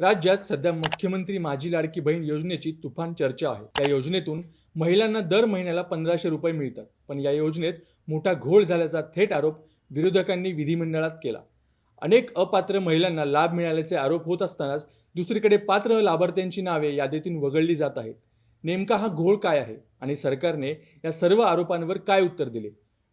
राज्यात सध्या मुख्यमंत्री माझी लाडकी बहीण योजनेची तुफान चर्चा आहे. त्या योजनेतून महिलांना दर महिन्याला पंधराशे रुपये मिळतात. पण या योजनेत मोठा घोळ झाल्याचा थेट आरोप विरोधकांनी विधिमंडळात केला. अनेक अपात्र महिलांना लाभ मिळाल्याचे आरोप होत असतानाच दुसरीकडे पात्र लाभार्थ्यांची नावे यादीतून वगळली जात आहेत. नेमका हा घोळ काय आहे आणि सरकारने या सर्व आरोपांवर काय उत्तर दिले?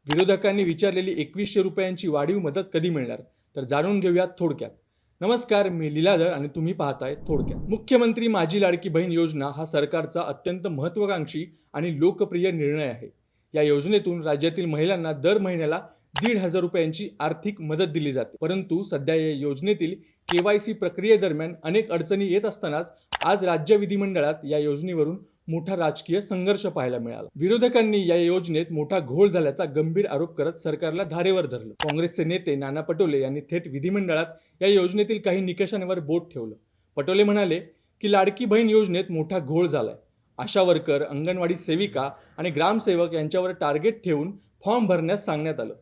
विरोधकांनी विचारलेली एकवीसशे रुपयांची वाढीव मदत कधी मिळणार? तर जाणून घेऊयात थोडक्यात. नमस्कार मी लीलाधर आणि तुम्ही पाहताय थोडक्यात. मुख्यमंत्री माझी लाडकी बहीण योजना हा सरकारचा अत्यंत महत्वाकांक्षी आणि लोकप्रिय निर्णय आहे. या योजनेतून राज्यातील महिलांना दर महिन्याला दीड हजार रुपयांची आर्थिक मदत दिली जाते. परंतु सध्या या योजनेतील केवायसी प्रक्रियेदरम्यान अनेक अडचणी येत असतानाच आज राज्य विधिमंडळात या योजनेवरून मोठा राजकीय संघर्ष पाहायला मिळाला. विरोधकांनी या योजनेत मोठा घोळ झाल्याचा गंभीर आरोप करत सरकारला धारेवर धरलं. काँग्रेसचे नेते नाना पटोले यांनी थेट विधिमंडळात या योजनेतील काही निकषांवर बोट ठेवलं. पटोले म्हणाले की लाडकी बहीण योजनेत मोठा घोळ झालाय. आशा वर्कर अंगणवाडी सेविका आणि ग्रामसेवक यांच्यावर टार्गेट ठेवून फॉर्म भरण्यास सांगण्यात आलं.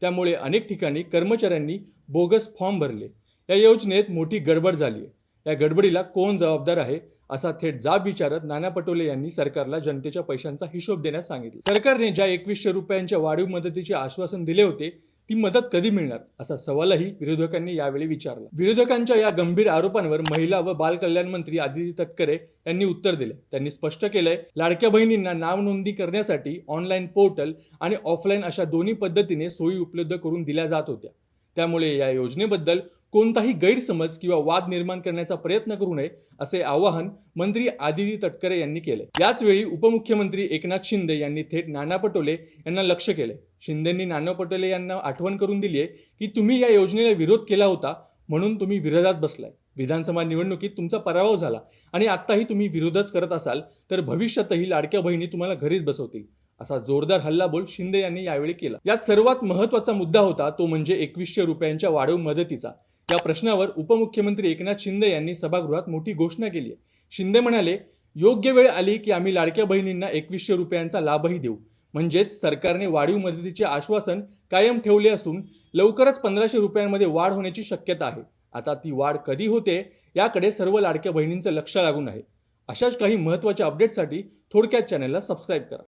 त्यामुळे अनेक ठिकाणी कर्मचाऱ्यांनी बोगस फॉर्म भरले. या योजनेत मोठी गडबड झाली आहे. या गडबडीला कोण जबाबदार आहे असा थेट जाब विचारत नाना पटोले यांनी सरकारला जनतेच्या पैशांचा हिशोब देण्यास सांगितले. सरकारने ज्या एकवीसशे रुपयांच्या वाढीव मदतीचे आश्वासन दिले होते ती मदत कधी मिळणार? असा सवालही विरोधकांनी यावेळी विचारला. विरोधकांच्या या गंभीर आरोपांवर महिला व बालकल्याण मंत्री आदिती तटकरे यांनी उत्तर दिले. त्यांनी स्पष्ट केलंय लाडक्या बहिणींना नाव नोंदणी करण्यासाठी ऑनलाईन पोर्टल आणि ऑफलाईन अशा दोन्ही पद्धतीने सोयी उपलब्ध करून दिल्या जात होत्या. त्यामुळे या योजनेबद्दल कोणताही गैरसमज किंवा वाद निर्माण करण्याचा प्रयत्न करू नये असे आवाहन मंत्री आदिती तटकरे यांनी केले. याचवेळी उपमुख्यमंत्री एकनाथ शिंदे यांनी थेट नाना पटोले यांना लक्ष केले. शिंदेंनी नाना पटोले यांना आठवण करून दिली आहे की तुम्ही या योजनेला विरोध केला होता म्हणून तुम्ही विरोधात बसलाय. विधानसभा निवडणुकीत तुमचा पराभव झाला आणि आत्ताही तुम्ही विरोधच करत असाल तर भविष्यातही लाडक्या बहिणी तुम्हाला घरीच बसवतील असा जोरदार हल्लाबोल शिंदे यांनी यावेळी केला. यात सर्वात महत्त्वाचा मुद्दा होता तो म्हणजे एकवीसशे रुपयांच्या वाढीव मदतीचा. या प्रश्नावर उपमुख्यमंत्री एकनाथ शिंदे यांनी सभागृहात मोठी घोषणा केली आहे. शिंदे म्हणाले योग्य वेळ आली की आम्ही लाडक्या बहिणींना एकवीसशे रुपयांचा लाभही देऊ. म्हणजेच सरकारने वाढीव मदतीचे आश्वासन कायम ठेवले असून लवकरच पंधराशे रुपयांमध्ये वाढ होण्याची शक्यता आहे. आता ती वाढ कधी होते याकडे सर्व लाडक्या बहिणींचं लक्ष लागून आहे. अशाच काही महत्त्वाच्या अपडेटसाठी थोडक्यात चॅनलला सबस्क्राईब करा.